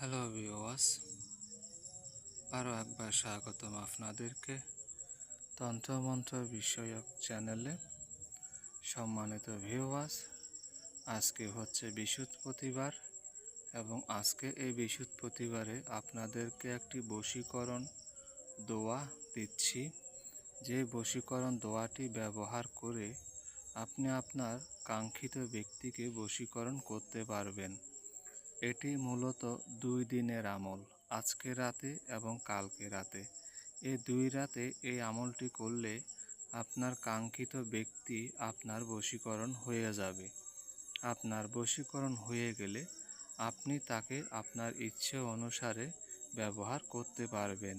Hello ভিওয়াস আরও একবার স্বাগতম আপনাদেরকে তন্ত্রমন্ত্র বিষয়ক চ্যানেলে। সম্মানিত ভিওয়াস আজকে হচ্ছে বৃহস্পতিবার এবং আজকে এই বৃহস্পতিবারে আপনাদেরকে একটি বশীকরণ দোয়া দিচ্ছি। যে বশীকরণ দোয়াটি ব্যবহার করে আপনি আপনার কাঙ্ক্ষিত ব্যক্তিকে বশীকরণ করতে পারবেন। এটি মূলত দুই দিনের আমল, আজকে রাতে এবং কালকে রাতে। এই দুই রাতে এই আমলটি করলে আপনার কাঙ্ক্ষিত ব্যক্তি আপনার বশীকরণ হয়ে যাবে। আপনার বশীকরণ হয়ে গেলে আপনি তাকে আপনার ইচ্ছে অনুসারে ব্যবহার করতে পারবেন।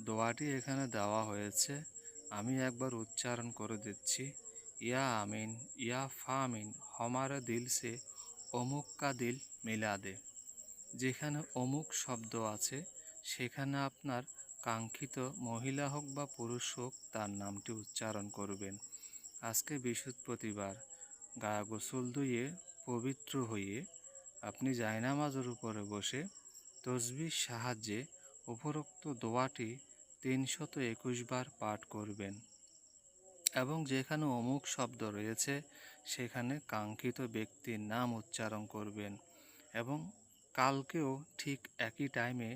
দোয়াটি এখানে দেওয়া হয়েছে, আমি একবার উচ্চারণ করে দিচ্ছি। ইয়া আমিন, ইয়া ফামিন, হমারে দিল সে অমুক কা দিল মিলা দে যেখানে অমুক শব্দ আছে, সেখানে আপনার কাঙ্ক্ষিত মহিলা হোক বা পুরুষ হোক, তার নামটি উচ্চারণ করবেন। আজকে বৃহস্পতিবার গা গোসল ধুয়ে, পবিত্র হয়ে, আপনি জায়নামাজের উপরে বসে তসবির সাহায্যে উপরোক্ত দোয়াটি তিনশত একুশ বার পাঠ করবেন। এবং যেখানে অমুক শব্দ রয়েছে, সেখানে কাঙ্ক্ষিত ব্যক্তির নাম উচ্চারণ করবেন এবং কালকেও ঠিক একই টাইমে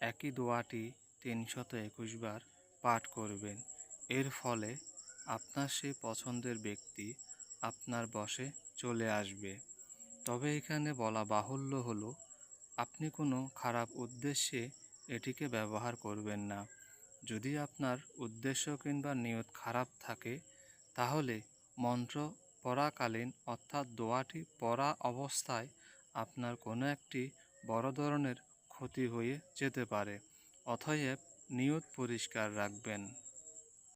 একই দোয়াটি তিনশত একুশ বার পাঠ করবেন। এর ফলে আপনার সেই পছন্দের ব্যক্তি আপনার বসে চলে আসবে। তবে এখানে বলা বাহুল্য হলো, আপনি কোনো খারাপ উদ্দেশ্যে এটিকে ব্যবহার করবেন না। যদি আপনার উদ্দেশ্য কিংবা নিয়ত খারাপ থাকে, তাহলে মন্ত্র পড়াকালীন অর্থাৎ দোয়াটি পড়া অবস্থায় আপনার কোনো একটি বড় ধরনের ক্ষতি হয়ে যেতে পারে। অতএব নিয়ত পরিষ্কার রাখবেন।